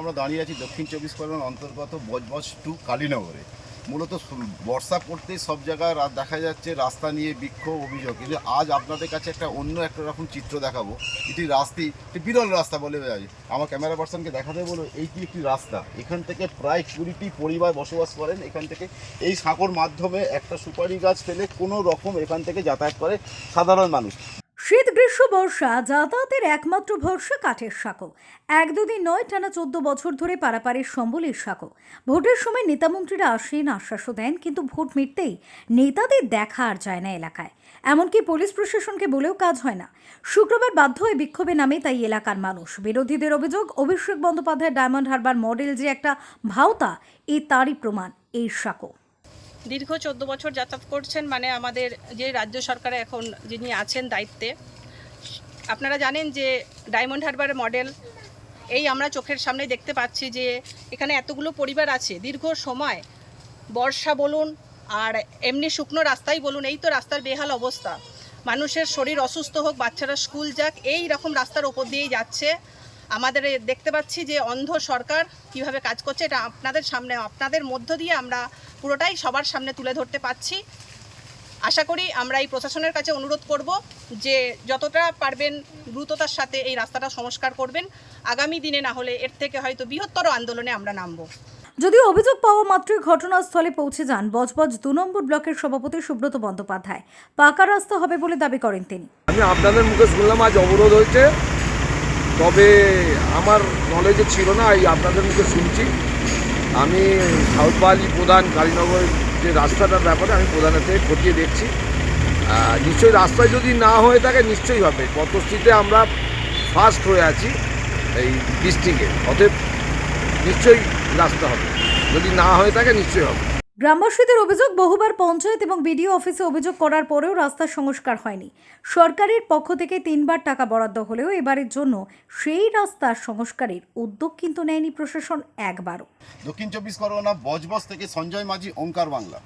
আমরা দাঁড়িয়ে আছি দক্ষিণ চব্বিশ পরগনার অন্তর্গত বজবজ টু কালীনগরে। মূলত বর্ষা পড়তেই সব জায়গায় দেখা যাচ্ছে রাস্তা নিয়ে বিক্ষোভ, অভিযোগ। কিন্তু আজ আপনাদের কাছে একটা অন্য একটা রকম চিত্র দেখাবো। এটি রাস্তি, একটি বিরল রাস্তা বলে যায় আমার ক্যামেরা পার্সনকে দেখাতে বলো এইটি একটি রাস্তা। এখান থেকে প্রায় কুড়িটি পরিবার বসবাস করেন। এখান থেকে এই সাঁকোর মাধ্যমে একটা সুপারি গাছ ফেলে কোনো রকম এখান থেকে যাতায়াত করে সাধারণ মানুষ। শীত গ্রীষ্ম বর্ষা যাতায়াতের একমাত্র ভরসা কাঠের সাঁকো। এক দুদিন নয়, টানা চোদ্দ বছর ধরে পারাপারের সম্বলের সাঁকো। ভোটের সময় নেতামন্ত্রীরা আসেন, আশ্বাসও দেন, কিন্তু ভোট মিটতেই নেতাদের দেখা আর যায় না এলাকায়। এমনকি পুলিশ প্রশাসনকে বলেও কাজ হয় না। শুক্রবার বাধ্য হয়ে বিক্ষোভে নামে তাই এলাকার মানুষ। বিরোধীদের অভিযোগ, অভিষেক বন্দ্যোপাধ্যায় ডায়মন্ড হারবার মডেল যে একটা ভাওতা এই তারই প্রমাণ, এই সাঁকো। দীর্ঘ চোদ্দ বছর যাতায়াত করছেন মানে আমাদের যে রাজ্য সরকারে এখন যিনি আছেন দায়িত্বে, আপনারা জানেন যে ডায়মন্ড হারবার মডেল, এই আমরা চোখের সামনে দেখতে পাচ্ছি যে এখানে এতগুলো পরিবার আছে, দীর্ঘ সময় বর্ষা বলুন আর এমনি শুকনো রাস্তাই বলুন, এই তো রাস্তার বেহাল অবস্থা। মানুষের শরীর অসুস্থ হোক, বাচ্চারা স্কুল যাক, এই রকম রাস্তার ওপর দিয়েই যাচ্ছে। আমাদের দেখতে পাচ্ছি যে অন্ধ সরকার কীভাবে কাজ করছে এটা আপনাদের সামনে আপনাদের মধ্য দিয়ে আমরা পুরোটাই সবার সামনে তুলে ধরতে পাচ্ছি আশা করি আমরা এই প্রশাসনের কাছে অনুরোধ করব যে যতটা পারবেন দ্রুততার সাথে এই রাস্তাটা সংস্কার করবেন। আগামী দিনে না হলে এর থেকে হয়তো বৃহত্তর আন্দোলনে আমরা নামবো। যদিও অভিযোগ পাওয়া মাত্রই ঘটনাস্থলে পৌঁছে যান বজবজ দু নম্বর ব্লকের সভাপতি সুব্রত বন্দ্যোপাধ্যায়। পাকা রাস্তা হবে বলে দাবি করেন তিনি। আমি আপনাদের মুখে শুনলাম আজ অবরোধ হয়েছে। তবে আমার নলেজে ছিল না, এই আপনাদের মুখে শুনছি। আমি সাউথবালি প্রধান কালীনগর যে রাস্তাটার ব্যাপারে আমি প্রধানের থেকে খতিয়ে দেখছি। নিশ্চয়ই রাস্তায় যদি না হয়ে থাকে, নিশ্চয়ই হবে। পথশ্রীতে আমরা ফার্স্ট হয়ে আছি এই ডিস্ট্রিক্টে অতএব নিশ্চয়ই রাস্তা হবে। যদি না হয়ে থাকে, নিশ্চয়ই হবে। গ্রামবাসীদের অভিযোগ, বহুবার পঞ্চায়েত এবং বিডিও অফিসে অভিযোগ করার পরেও রাস্তা সংস্কার হয়নি। সরকারের পক্ষ থেকে তিনবার টাকা বরাদ্দ হলেও এবারের জন্য সেই রাস্তা সংস্কারের উদ্যোগ কিন্তু নেয়নি প্রশাসন একবারও। দক্ষিণ চব্বিশ পরগনা বজবজ থেকে সঞ্জয় মাঝি, ওঙ্কার বাংলা।